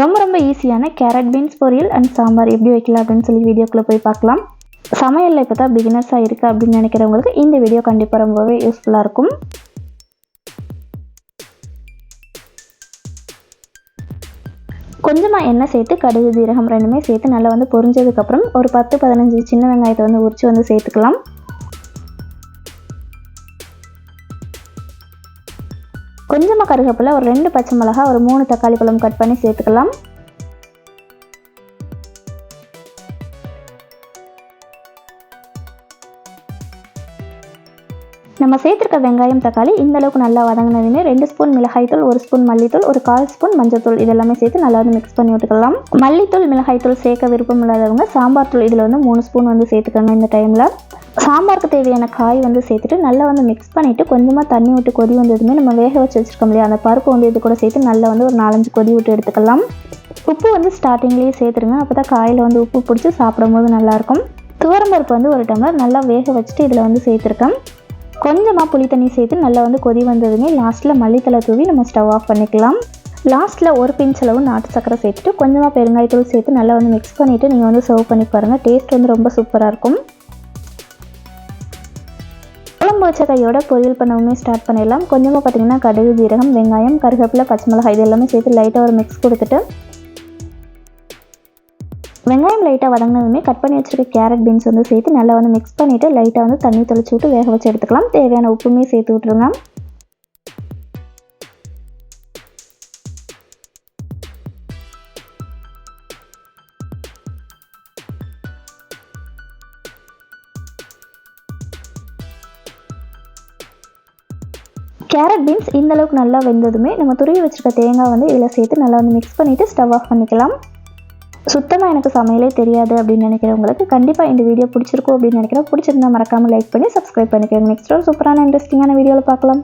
ரொம்ப ரொம்ப ஈஸியான கேரட் பீன்ஸ் பொரியல் அண்ட் சாம்பார். எப்படி வைக்கலாம் அப்படின்னு சொல்லி வீடியோக்குள்ளே போய் பார்க்கலாம். சமையலில் இப்போ தான் பிகினர்ஸாக இருக்குது அப்படின்னு நினைக்கிறவங்களுக்கு இந்த வீடியோ கண்டிப்பாக ரொம்பவே யூஸ்ஃபுல்லாக இருக்கும். கொஞ்சமாக எண்ணெய் சேர்த்து கடுகு ஜீரகம் ரெண்டுமே சேர்த்து நல்லா வந்து பொரிஞ்சதுக்கப்புறம் ஒரு பத்து பதினஞ்சு சின்ன வெங்காயத்தை வந்து உரித்து வந்து சேர்த்துக்கலாம். கொஞ்சமாக கருகப்பில் ஒரு ரெண்டு பச்சை மிளகா ஒரு மூணு தக்காளி பழம் கட் பண்ணி சேர்த்துக்கலாம். நம்ம சேர்த்துருக்க வெங்காயம் தக்காளி இந்த அளவுக்கு நல்லா வதங்கினதுமே ரெண்டு ஸ்பூன் மிளகாய்த்தூள் ஒரு ஸ்பூன் மல்லித்தூள் ஒரு கால் ஸ்பூன் மஞ்சத்தூள் இதெல்லாமே சேர்த்து நல்லா வந்து மிக்ஸ் பண்ணி விட்டுக்கலாம். மல்லித்தூள் மிளகாய்த்தூள் சேர்க்க விருப்பம் இல்லாதவங்க சாம்பார் தூள் இதில் வந்து மூணு ஸ்பூன் வந்து சேர்த்துக்கோங்க இந்த டைமில் சாம்பாருக்கு தேவையான காய் வந்து சேர்த்துட்டு நல்லா வந்து மிக்ஸ் பண்ணிவிட்டு கொஞ்சமாக தண்ணி விட்டு கொதி வந்ததுமே நம்ம வேக வச்சு வச்சுருக்கோம் இல்லையா? அந்த பருப்பு வந்து இது கூட சேர்த்து நல்லா வந்து ஒரு நாலஞ்சு கொதி விட்டு எடுத்துக்கலாம். உப்பு வந்து ஸ்டார்டிங்லேயே சேர்த்துருங்க. அப்போ தான் காயில் வந்து உப்பு பிடிச்சி சாப்பிடும்போது நல்லாயிருக்கும் துவரம்பருப்பு வந்து ஒரு டம்ளர் நல்லா வேக வச்சுட்டு இதில் வந்து சேர்த்துருக்கேன். கொஞ்சமாக புளி தண்ணி சேர்த்து நல்லா வந்து கொதி வந்ததுமே லாஸ்ட்டில் மல்லித்தலை தூவி நம்ம ஸ்டவ் ஆஃப் பண்ணிக்கலாம். லாஸ்ட்டில் ஒரு பிஞ்ச் அளவு நாட்டு சக்கரை சேர்த்துட்டு கொஞ்சமாக பெருங்காயத்தூள் சேர்த்து நல்லா வந்து மிக்ஸ் பண்ணிவிட்டு நீங்கள் வந்து சர்வ் பண்ணி பாருங்கள் டேஸ்ட் வந்து ரொம்ப சூப்பராக இருக்கும். குழம்பு வச்ச கையோட பொரியல் பண்ணவுமே ஸ்டார்ட் பண்ணிடலாம். கொஞ்சமாக பார்த்தீங்கன்னா கடுகு ஜீரகம் வெங்காயம் கருவேப்பிலை பச்சை மிளகாய் இது எல்லாமே சேர்த்து லைட்டாக ஒரு மிக்ஸ் கொடுத்துட்டு வெங்காயம் லைட்டாக வதங்கினதுமே கட் பண்ணி வச்சிருக்க கேரட் பீன்ஸ் வந்து சேர்த்து நல்லா வந்து மிக்ஸ் பண்ணிவிட்டு லைட்டாக வந்து தண்ணி தெளிச்சு விட்டு வேக வச்சு எடுத்துக்கலாம். தேவையான உப்புமே சேர்த்து விட்ருங்க கேரட் பீன்ஸ் இந்த அளவுக்கு நல்லா வெந்ததுமே நம்ம துருவி வச்சிருக்க தேங்காய் வந்து இதில் சேர்த்து நல்லா வந்து மிக்ஸ் பண்ணிவிட்டு ஸ்டவ் ஆஃப் பண்ணிக்கலாம். சுத்தமாக எனக்கு சமையலே தெரியாது அப்படின்னு நினைக்கிறவங்களுக்கு கண்டிப்பாக இந்த வீடியோ பிடிச்சிருக்கும் அப்படின்னு நினைக்கிறேன் பிடிச்சிருந்தா மறக்காமல் லைக் பண்ணி சப்ஸ்கிரைப் பண்ணிக்கிறேன் நெக்ஸ்ட் ஒரு சூப்பரான இன்ட்ரெஸ்டிங்கான வீடியோவில் பார்க்கலாம்.